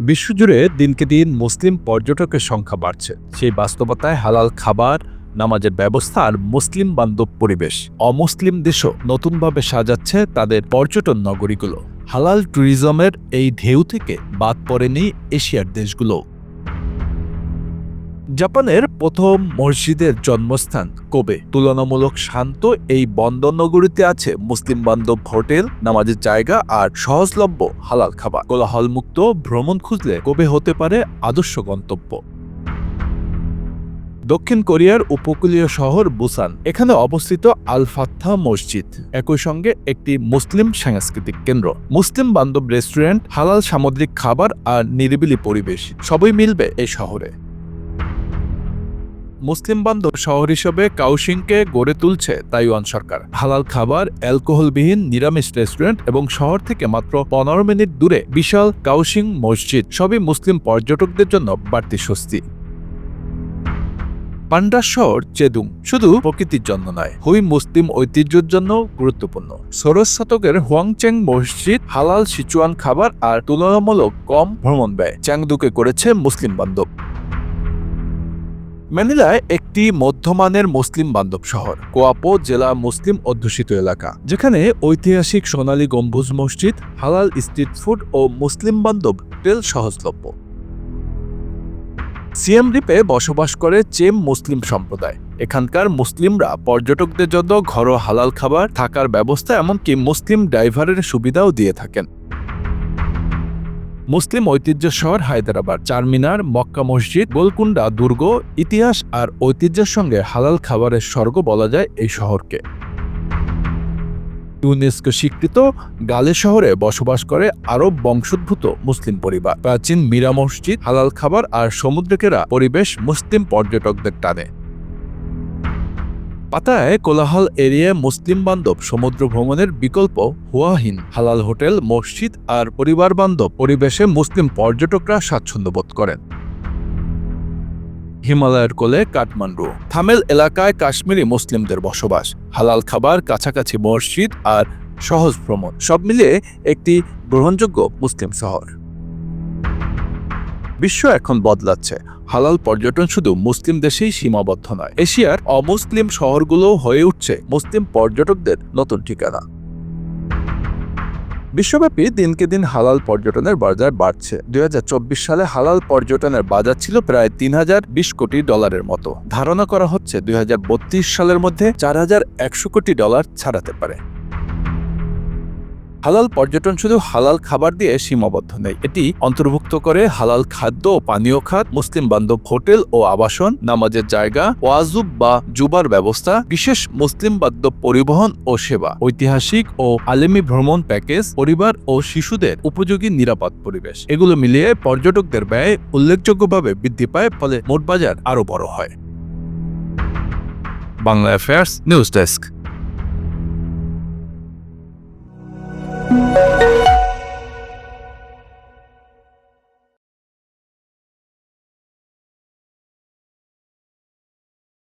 বিশ্বজুড়ে দিনকে দিন মুসলিম পর্যটকের সংখ্যা বাড়ছে। সেই বাস্তবতায় হালাল খাবার, নামাজের ব্যবস্থা আর মুসলিম বান্ধব পরিবেশ। অমুসলিম দেশও নতুনভাবে সাজাচ্ছে তাদের পর্যটন নগরীগুলো। হালাল ট্যুরিজমের এই ঢেউ থেকে বাদ পড়েনি এশিয়ার দেশগুলো। জাপানের প্রথম মসজিদের জন্মস্থান কোবে। তুলনামূলক শান্ত এই বন্দর নগরীতে আছে মুসলিম বান্ধব হোটেল, নামাজের জায়গা আর সহজলভ্য হালাল খাবার। কোলাহলমুক্ত ভ্রমণ খুঁজলে কোবে হতে পারে আদর্শ গন্তব্য। দক্ষিণ কোরিয়ার উপকূলীয় শহর বুসান, এখানে অবস্থিত আল ফাত্থা মসজিদ, একই সঙ্গে একটি মুসলিম সাংস্কৃতিক কেন্দ্র। মুসলিম বান্ধব রেস্টুরেন্ট, হালাল সামুদ্রিক খাবার আর নিরিবিলি পরিবেশ, সবই মিলবে এই শহরে। মুসলিম বান্ধব শহর হিসেবে কাউশিংকে গড়ে তুলছে তাইওয়ান সরকার। হালাল খাবার, অ্যালকোহলবিহীন নিরামিষ রেস্টুরেন্ট এবং শহর থেকে মাত্র পনেরো মিনিট দূরে বিশাল কাউশিং মসজিদ, সবই মুসলিম পর্যটকদের জন্য বাড়তি স্বস্তি। পান্ডা শহর চেদুং শুধু প্রকৃতির জন্য নয়, হুই মুসলিম ঐতিহ্যের জন্য গুরুত্বপূর্ণ। ষোড়শ শতকের হুয়াংচেং মসজিদ হালাল সিচুয়ান খাবার আর তুলনামূলক কম ভ্রমণ ব্যয়, চ্যাংদুকে করেছে মুসলিম বান্ধব। ম্যানিলায় একটি মধ্যমানের মুসলিম বান্ধব শহর, কোয়াপো জেলা মুসলিম অধ্যুষিত এলাকা, যেখানে ঐতিহাসিক সোনালী গম্বুজ মসজিদ, হালাল স্ট্রিট ফুড ও মুসলিম বান্ধব টেল সহজলভ্য। সিএম দ্বীপে বসবাস করে চেম মুসলিম সম্প্রদায়। এখানকার মুসলিমরা পর্যটকদের জন্য ঘরোয়া হালাল খাবার, থাকার ব্যবস্থা, এমনকি মুসলিম ড্রাইভারের সুবিধাও দিয়ে থাকেন। মুসলিম ঐতিহ্য শহর হায়দ্রাবাদ। চারমিনার, মক্কা মসজিদ গোলকুন্ডা দুর্গ, ইতিহাস আর ঐতিহ্যের সঙ্গে হালাল খাবারের স্বর্গ বলা যায় এই শহরকে। ইউনেস্কো স্বীকৃত গালে শহরে বসবাস করে আরব বংশোদ্ভূত মুসলিম পরিবার। প্রাচীন মীরা মসজিদ, হালাল খাবার আর সমুদ্রকেরা পরিবেশ মুসলিম পর্যটকদের টানে। পাতায় কোলাহল এরিয়ায় মুসলিম বান্ধব সমুদ্র ভ্রমণের বিকল্প হুয়াহিন, হালাল হোটেল, মসজিদ আর পরিবার বান্ধব পরিবেশে মুসলিম পর্যটকরা স্বাচ্ছন্দ্য বোধ করেন। হিমালয়ের কোলে কাঠমান্ডু। থামেল এলাকায় কাশ্মীরি মুসলিমদের বসবাস। হালাল খাবার, কাছাকাছি মসজিদ আর সহজ ভ্রমণ। সব মিলিয়ে একটি গ্রহণযোগ্য মুসলিম শহর। বিশ্ব এখন বদলাচ্ছে। হালাল পর্যটন শুধু মুসলিম দেশেই সীমাবদ্ধ নয়, এশিয়ার অমুসলিম শহরগুলো হয়ে উঠছে মুসলিম পর্যটকদের নতুন ঠিকানা। বিশ্বব্যাপী দিনকে দিন হালাল পর্যটনের বাজার বাড়ছে। দুই হাজার চব্বিশ সালে হালাল পর্যটনের বাজার ছিল প্রায় তিন হাজার বিশ কোটি ডলারের মতো। ধারণা করা হচ্ছে দুই হাজার বত্রিশ সালের মধ্যে চার হাজার একশো কোটি ডলার ছাড়াতে পারে। হালাল পর্যটন শুধু হালাল খাবার দিয়ে সীমাবদ্ধ নেই। এটি অন্তর্ভুক্ত করে হালাল খাদ্য ও পানীয় খাত মুসলিম বান্ধব হোটেল ও আবাসন, নামাজের জায়গা, ওয়াজুব বা জুবার ব্যবস্থা, বিশেষ মুসলিম বান্ধব পরিবহন ও সেবা, ঐতিহাসিক ও আলেমি ভ্রমণ প্যাকেজ, পরিবার ও শিশুদের উপযোগী নিরাপদ পরিবেশ। এগুলো মিলিয়ে পর্যটকদের ব্যয় উল্লেখযোগ্যভাবে বৃদ্ধি পায়, ফলে মোট বাজার আরও বড় হয়। Bangla affairs, news desk.